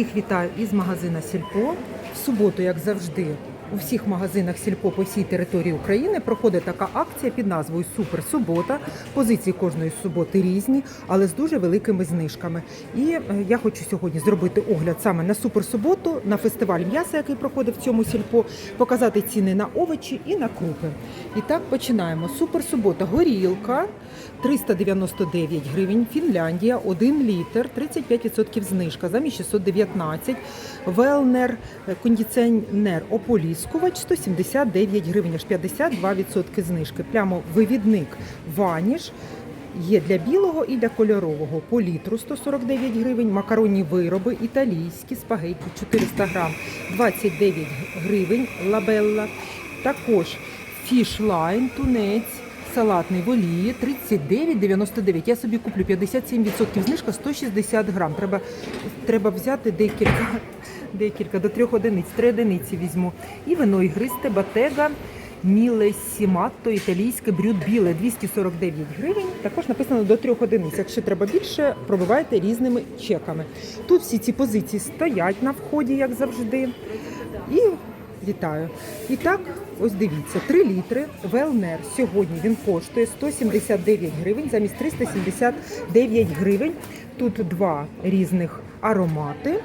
Всіх вітаю із магазина Сільпо. В суботу, як завжди, у всіх магазинах Сільпо по всій території України проходить така акція під назвою Супер Субота. Позиції кожної суботи різні, але з дуже великими знижками. І е, я хочу сьогодні зробити огляд саме на Супер Суботу, на фестиваль м'яса, який проходив в цьому сільпо, показати ціни на овочі і на крупи. І так починаємо. Супер Субота, горілка 399 гривень, Фінляндія 1 літр, 35% знижка, замість 619. Велнер, кондиціонер ополіскувач 179 гривень, аж 52% знижки. Прямо вивідник ваніш. Є для білого і для кольорового по літру 149 гривень, макаронні вироби італійські, спагетті 400 грам 29 гривень, лабелла. Також фішлайн, тунець, салатний в олії 39,99. Я собі куплю 57% знижка 160 грам. Треба, треба взяти декілька, декілька до трьох одиниць, три одиниці візьму. І вино ігристе батега. Мілесіматто італійське брюд біле 249 гривень. Також написано до трьох одиниць. Якщо треба більше, пробивайте різними чеками. Тут всі ці позиції стоять на вході, як завжди. І вітаю. І так, ось дивіться, 3 літри Велнер. Сьогодні він коштує 179 гривень замість 379 гривень. Тут два різних аромати.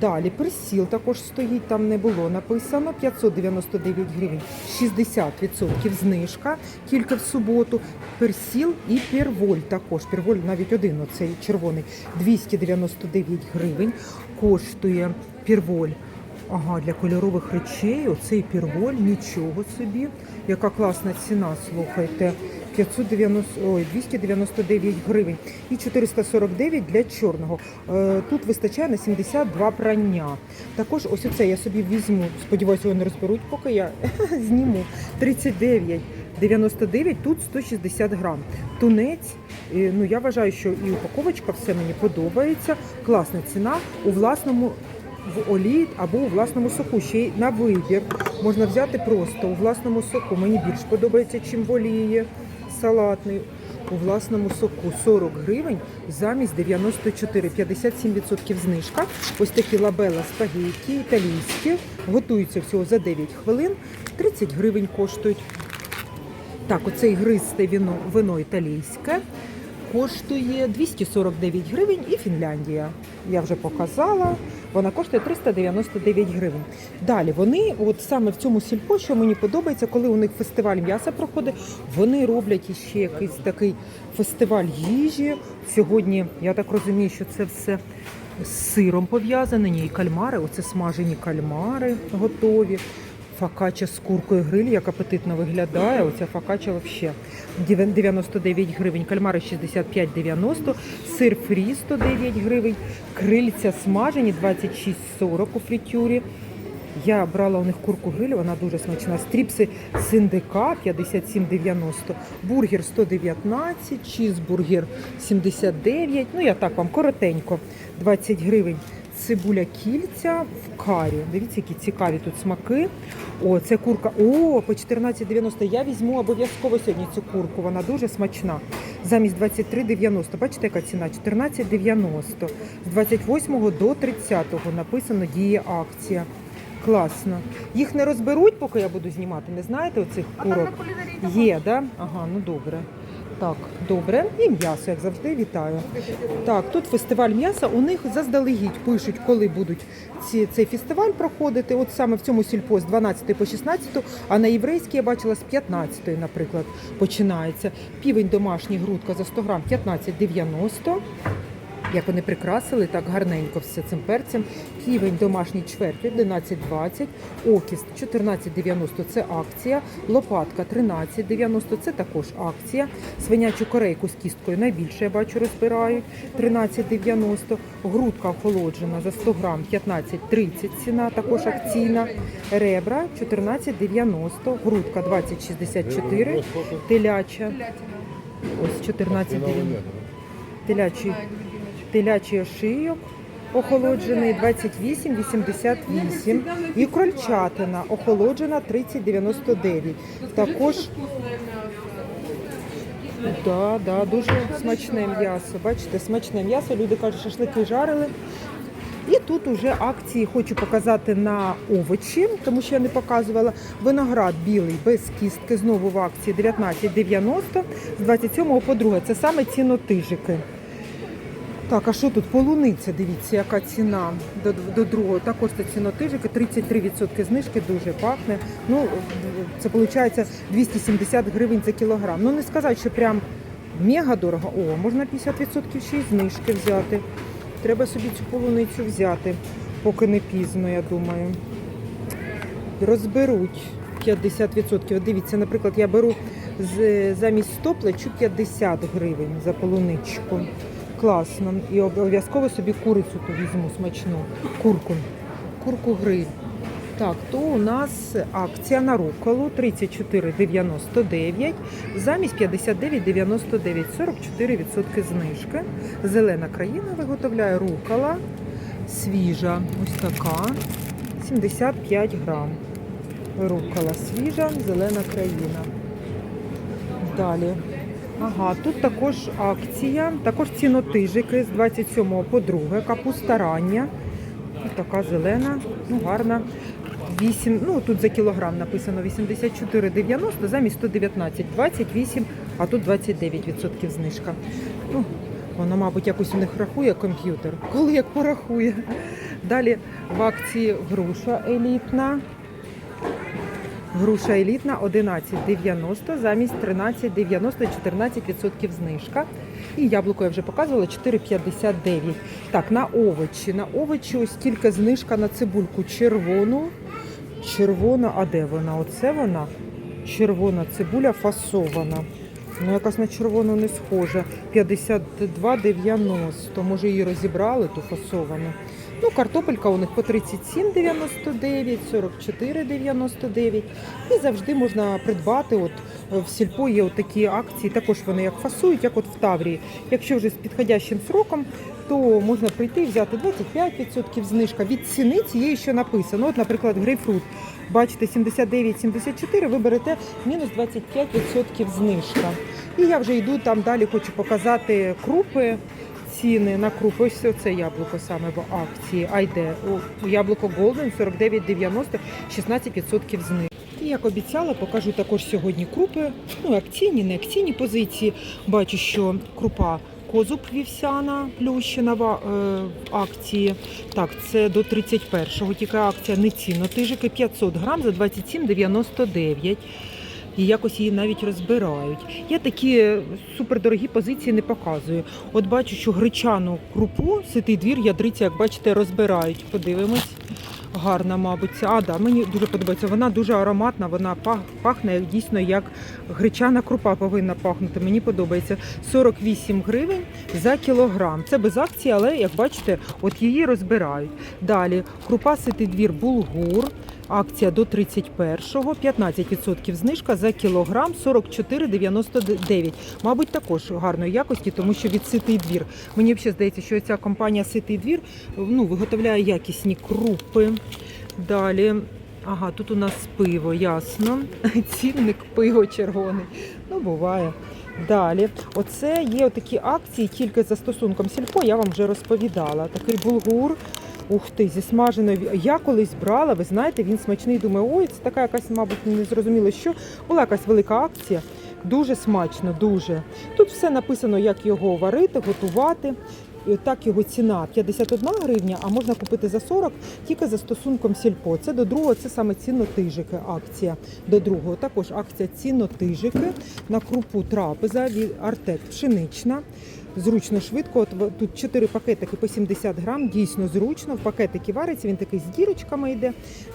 Далі присіл також стоїть, там не було написано 599 гривень, 60% знижка, тільки в суботу. Персіл і перволь також. Перволь навіть один оцей червоний 299 гривень коштує перволь. Ага, для кольорових речей оцей перволь, нічого собі. Яка класна ціна, слухайте. 590, ой, 299 гривень і 449 для чорного. Е, Тут вистачає на 72 прання. Також ось оце я собі візьму. Сподіваюся, не розберуть, поки я зніму. 39. 99, тут 160 грам. Тунець, е, ну я вважаю, що і упаковочка все мені подобається. Класна ціна у власному в олії або у власному соку. Ще й на вибір. Можна взяти просто у власному соку. Мені більш подобається, чим в олії салатний. У власному соку 40 гривень замість 94, 57% знижка. Ось такі лабела спагетті італійські. Готуються всього за 9 хвилин. 30 гривень коштують. Так, оцей гристе вино, вино італійське коштує 249 гривень і Фінляндія. Я вже показала. Вона коштує 399 гривень. Далі вони, от саме в цьому сільпо, що мені подобається, коли у них фестиваль м'яса проходить, вони роблять іще якийсь такий фестиваль їжі. Сьогодні я так розумію, що це все з сиром пов'язане. Ні, і кальмари, оце смажені кальмари готові. Факача з куркою гриль, як апетитно виглядає. Оця факача взагалі 99 гривень, кальмари 65,90, сир фрі 109 гривень, крильця смажені 26,40 у фритюрі. Я брала у них курку гриль, вона дуже смачна. Стріпси синдика 57,90, бургер 119, чізбургер 79. Ну я так вам коротенько, 20 гривень. Цибуля кільця в карі. Дивіться, які цікаві тут смаки. О, це курка. О, по 14,90. Я візьму обов'язково сьогодні цю курку. Вона дуже смачна. Замість 23,90. Бачите, яка ціна? 14,90. З 28 до 30 написано діє акція. Класно. Їх не розберуть, поки я буду знімати. Не знаєте оцих курок? Є, да? Ага, ну добре. Так, добре. І м'ясо, як завжди, вітаю. Так, тут фестиваль м'яса. У них заздалегідь пишуть, коли будуть ці, цей фестиваль проходити. От саме в цьому сільпо з 12 по 16, а на єврейській я бачила з 15, наприклад, починається. Півень домашній грудка за 100 грам 15,90. Як вони прикрасили так гарненько все цим перцем. Ківень домашній чверть 11,20, окіст 14,90 це акція, лопатка 13,90 це також акція. Свинячу корейку з кісткою найбільше я бачу розбирають 13,90. Грудка охолоджена за 100 грам 15,30 ціна, також акційна. Ребра 14,90, грудка 20,64, теляча. Ось 14,90. Телячий телячий ошийок охолоджений 28,88 і крольчатина охолоджена 30,99. Також да, да, дуже смачне м'ясо. Бачите, смачне м'ясо. Люди кажуть, шашлики жарили. І тут уже акції хочу показати на овочі, тому що я не показувала. Виноград білий без кістки, знову в акції 19,90 з 27 по 2. Це саме цінотижики. Так, а що тут? Полуниця, дивіться, яка ціна до, до другого. Також це цінотижики, 33% знижки, дуже пахне. Ну, це виходить 270 гривень за кілограм. Ну, не сказати, що прям мега дорого. О, можна 50% ще й знижки взяти. Треба собі цю полуницю взяти, поки не пізно, я думаю. Розберуть 50%. От Дивіться, наприклад, я беру замість 100 плачу 50 гривень за полуничку. Класно. І обов'язково собі курицю ту візьму смачну. Курку. Курку гриль. Так, то у нас акція на руколу 34,99 замість 59,99, 44% знижки. Зелена країна виготовляє рукола свіжа, ось така, 75 грам. Рукола свіжа, зелена країна. Далі. Ага, тут також акція, також цінотижики з 27 по 2, капуста рання. Така зелена, ну гарна. 8, ну тут за кілограм написано 84,90 замість 119, 28, а тут 29% знижка. Ну, воно, мабуть, якось у них рахує комп'ютер. Коли як порахує. Далі в акції груша елітна. Груша елітна 11,90 замість 13,90 14% знижка. І яблуко я вже показувала 4,59. Так, на овочі. На овочі ось тільки знижка на цибульку червону. Червона, а де вона? Оце вона. Червона цибуля фасована. Ну, якась на червону не схожа. 52,90. Може її розібрали, ту фасовану. Ну, картопелька у них по 37,99, 44,99. І завжди можна придбати. От е, в сільпо є от такі акції, також вони як фасують, як от в Таврії. Якщо вже з підходящим сроком, то можна прийти і взяти 25% знижка. Від ціни цієї що написано. От, наприклад, грейпфрут. Бачите, 79,74, ви берете мінус 25% знижка. І я вже йду там далі, хочу показати крупи ціни на крупи. Ось це яблуко саме в акції. Айде у яблуко Golden 49,90, 16% знижки. І як обіцяла, покажу також сьогодні крупи. Ну, акційні, не акційні позиції. Бачу, що крупа козуб вівсяна плющена в, а- е, в акції. Так, це до 31-го. Тільки акція не цінно. Тижики 500 грам за 27,99. І якось її навіть розбирають. Я такі супердорогі позиції не показую. От бачу, що гречану крупу, ситий двір, ядриця, як бачите, розбирають. Подивимось. Гарна, мабуть. А, да, мені дуже подобається. Вона дуже ароматна, вона пах- пахне дійсно як гречана крупа повинна пахнути. Мені подобається. 48 гривень за кілограм. Це без акції, але як бачите, от її розбирають. Далі крупа ситий двір булгур. Акція до 31-го, 15% знижка за кілограм 44,99. Мабуть, також гарної якості, тому що від ситий двір. Мені взагалі здається, що ця компанія Ситий двір ну, виготовляє якісні крупи. Далі. Ага, тут у нас пиво, ясно. Цінник пиво червоний. Ну, буває. Далі, оце є такі акції тільки за стосунком сільпо, я вам вже розповідала. Такий булгур. Ух ти, зі смаженою. Я колись брала, ви знаєте, він смачний. Думаю, ой, це така якась, мабуть, не зрозуміло, що. Була якась велика акція. Дуже смачно, дуже. Тут все написано, як його варити, готувати. І так його ціна 51 гривня, а можна купити за 40 тільки за стосунком сільпо. Це до другого, це саме цінотижики акція. До другого також акція цінотижики на крупу трапеза від Артек пшенична. Зручно, швидко. От тут 4 пакетики по 70 грам. Дійсно зручно. В пакетики вариться, він такий з дірочками йде.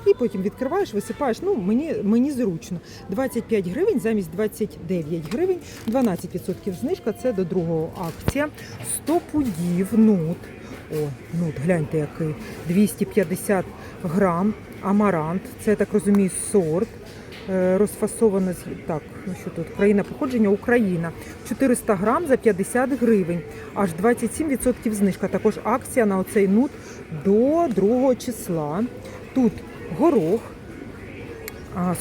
І потім відкриваєш, висипаєш. Ну, мені, мені зручно. 25 гривень замість 29 гривень, 12% знижка. Це до другого акція. 100 пудів нут. О, нут, гляньте який. 250 грам. Амарант. Це, так розумію, сорт. Е, Розфасовано так, ну що тут? Країна походження Україна. 400 грам за 50 гривень. Аж 27% знижка. Також акція на оцей нут до 2 числа. Тут горох.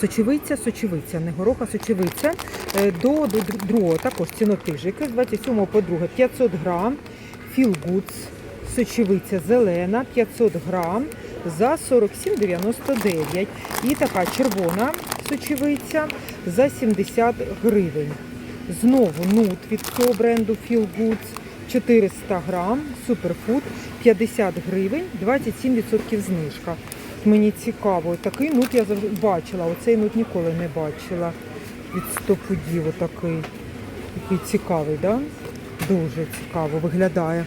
Сочевиця, сочевиця, не горох, а сочевиця. Е, До, до другого також цінотижики з 27 по 2 500 грам. Goods сочевиця зелена 500 грам за 47,99. І така червона сочевиця за 70 гривень. Знову нут від цього бренду Feel Goods 400 грам, суперфуд 50 гривень, 27% знижка. Мені цікаво, такий нут я завжди бачила, оцей нут ніколи не бачила. Від стопудів отакий. Такий цікавий, да? Дуже цікаво виглядає.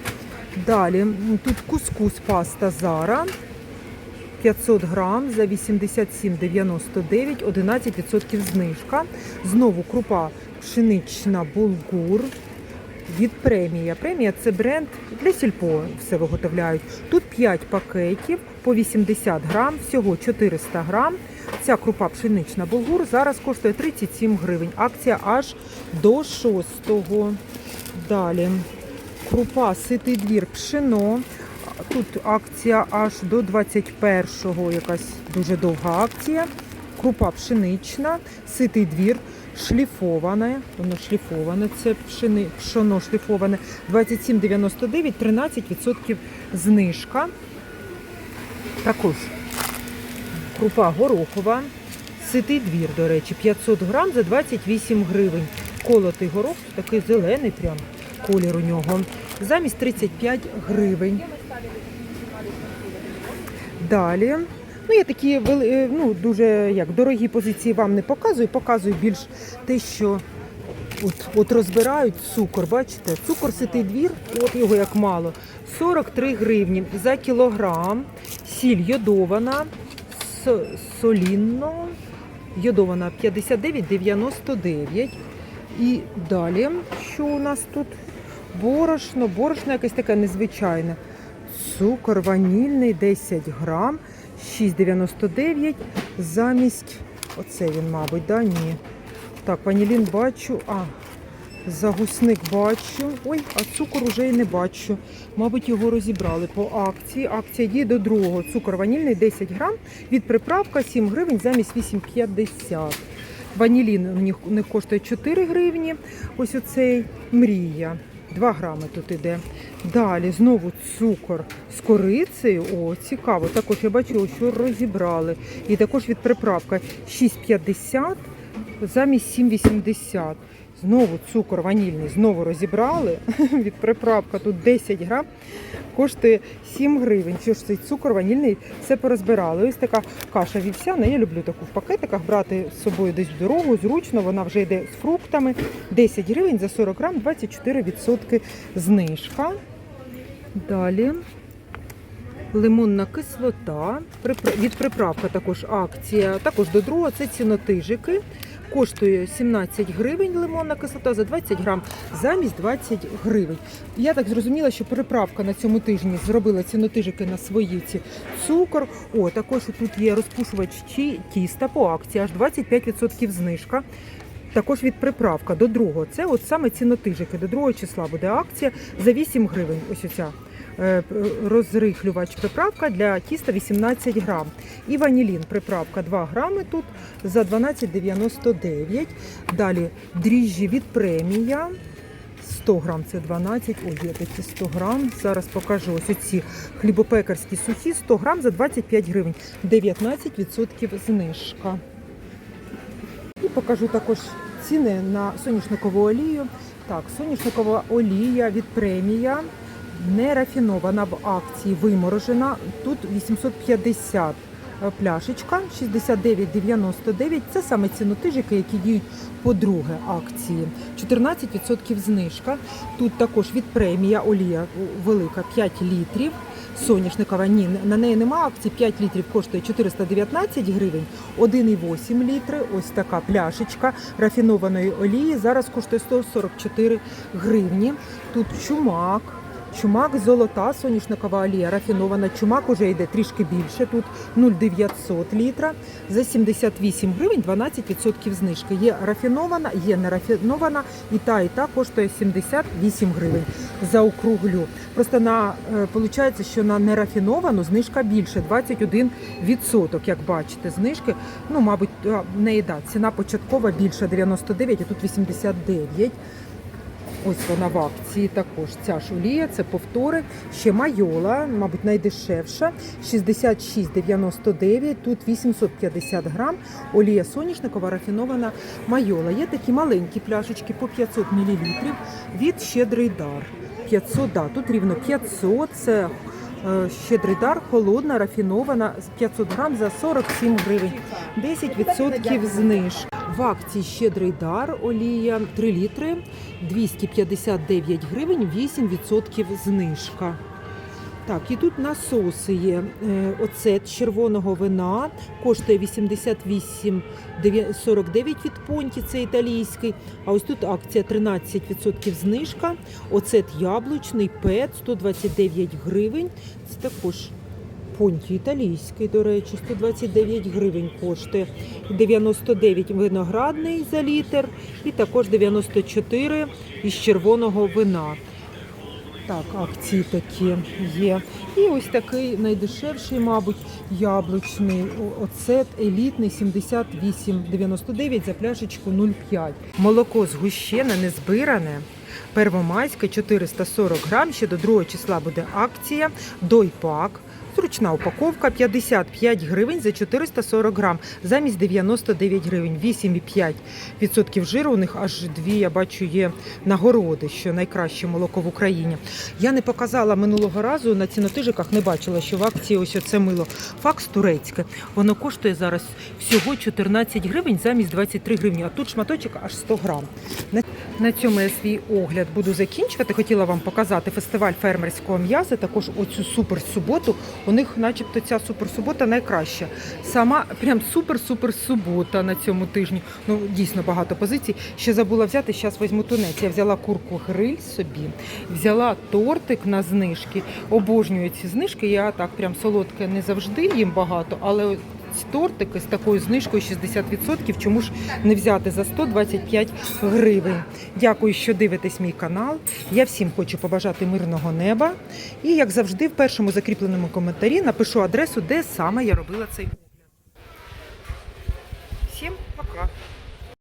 Далі тут кускус паста Зара. 500 грам за 87,99, 11% знижка. Знову крупа пшенична булгур від премія. Премія це бренд для сільпо все виготовляють. Тут 5 пакетів по 80 грам, всього 400 грам. Ця крупа пшенична булгур зараз коштує 37 гривень. Акція аж до 6-го. Далі крупа ситий двір пшено. Тут акція аж до 21-го, якась дуже довга акція. Крупа пшенична, ситий двір, шліфоване. Воно шліфоване, це пшени, пшоно шліфоване. 27,99, 13% знижка. Також крупа горохова, ситий двір, до речі, 500 грам за 28 гривень. Колотий горох, такий зелений прям колір у нього. Замість 35 гривень. Далі. Ну, я такі е, ну, дуже як дорогі позиції вам не показую, показую більш те, що от, от розбирають цукор. Бачите, цукор ситий двір, от його як мало. 43 гривні за кілограм. Сіль йодована, солінно, йодована 59,99. І далі, що у нас тут? Борошно, борошно якесь таке незвичайне. Цукор ванільний 10 грам, 6,99 замість. Оце він, мабуть, да? Ні. Так, ванілін бачу. А, загусник бачу. Ой, а цукор уже і не бачу. Мабуть, його розібрали по акції. Акція діє до другого. Цукор ванільний 10 грам. Від приправка 7 гривень замість 8,50. Ванілін у них- коштує 4 гривні. Ось оцей мрія. 2 грами тут іде. Далі знову цукор з корицею. О, цікаво. Також я бачу, що розібрали. І також від приправка 6,50 замість 7,80. Знову цукор ванільний, знову розібрали. Від приправка тут 10 грам, коштує 7 гривень. Що ж цей цукор ванільний, все порозбирали. Ось така каша вівсяна. Я люблю таку в пакетиках брати з собою десь в дорогу, зручно. Вона вже йде з фруктами. 10 гривень за 40 грам, 24% знижка. Далі. Лимонна кислота. Від приправка також акція. Також до другого це цінотижики. Коштує 17 гривень лимонна кислота за 20 грам замість 20 гривень. Я так зрозуміла, що приправка на цьому тижні зробила цінотижики на свої ці цукор. О, також тут є розпушувач тіста по акції, аж 25% знижка. Також від приправка до другого. Це от саме цінотижики. До другого числа буде акція за 8 гривень. Ось оця е, розрихлювач приправка для тіста 18 грам. І ванілін приправка 2 грами тут за 12,99. Далі дріжджі від премія. 100 грам це 12, ой, є такі 100 грам. Зараз покажу ось оці хлібопекарські сухі 100 грам за 25 гривень, 19% знижка. І покажу також ціни на соняшникову олію. Так, соняшникова олія від премія не рафінована в акції, виморожена. Тут 850 пляшечка, 69,99. Це саме цінотижики, які діють по друге акції. 14% знижка. Тут також від премія олія велика 5 літрів. Соняшникова ні, на неї нема акції. 5 літрів коштує 419 гривень, 1,8 літри. Ось така пляшечка рафінованої олії. Зараз коштує 144 гривні. Тут чумак. Чумак золота, соняшникова олія рафінована. Чумак уже йде трішки більше. Тут 0,900 літра за 78 гривень, 12% знижки. Є рафінована, є не рафінована. І та, і та коштує 78 гривень. Заокруглю. Просто на е, виходить, що на нерафіновану знижка більше 21%, як бачите, знижки. Ну, мабуть, а, в ціна початкова більша 99, а тут 89. Ось вона в акції також. Ця ж олія, це повтори. Ще майола, мабуть, найдешевша. 66,99, тут 850 грам. Олія соняшникова рафінована майола. Є такі маленькі пляшечки по 500 мл від щедрий дар. 500, да, тут рівно 500, це е, щедрий дар, холодна, рафінована, 500 грам за 47 гривень. 10% зниж. В акції щедрий дар, олія 3 літри, 259 гривень, 8% знижка. Так, і тут насоси є. Е, Оцет червоного вина коштує 88,49 від понті, це італійський. А ось тут акція 13% знижка. Оцет яблучний, пет 129 гривень. Це також понті італійський, до речі, 129 гривень коштує. 99 виноградний за літр і також 94 із червоного вина. Так, акції такі є. І ось такий найдешевший, мабуть, яблучний оцет елітний 78,99 за пляшечку 0,5. Молоко згущене, не збиране. Первомайське 440 грам. Ще до 2 числа буде акція. Дойпак. Зручна упаковка 55 гривень за 440 грам, замість 99 гривень, 8,5% жиру. У них аж дві, я бачу, є нагороди, що найкраще молоко в Україні. Я не показала минулого разу на цінотижиках, не бачила, що в акції ось оце мило. Факс турецьке. Воно коштує зараз всього 14 гривень замість 23 гривні, а тут шматочок аж 100 грам. На, цьому я свій огляд буду закінчувати. Хотіла вам показати фестиваль фермерського м'яса, також оцю супер суботу. У них, начебто, ця суперсубота найкраща. Сама прям супер-супер субота на цьому тижні. Ну дійсно багато позицій. Ще забула взяти. Зараз візьму тунець. Я взяла курку гриль собі, взяла тортик на знижки. Обожнюю ці знижки. Я так прям солодке не завжди їм багато, але тортики з такою знижкою 60%. Чому ж не взяти за 125 гривень? Дякую, що дивитесь мій канал. Я всім хочу побажати мирного неба. І як завжди, в першому закріпленому коментарі напишу адресу, де саме я робила цей.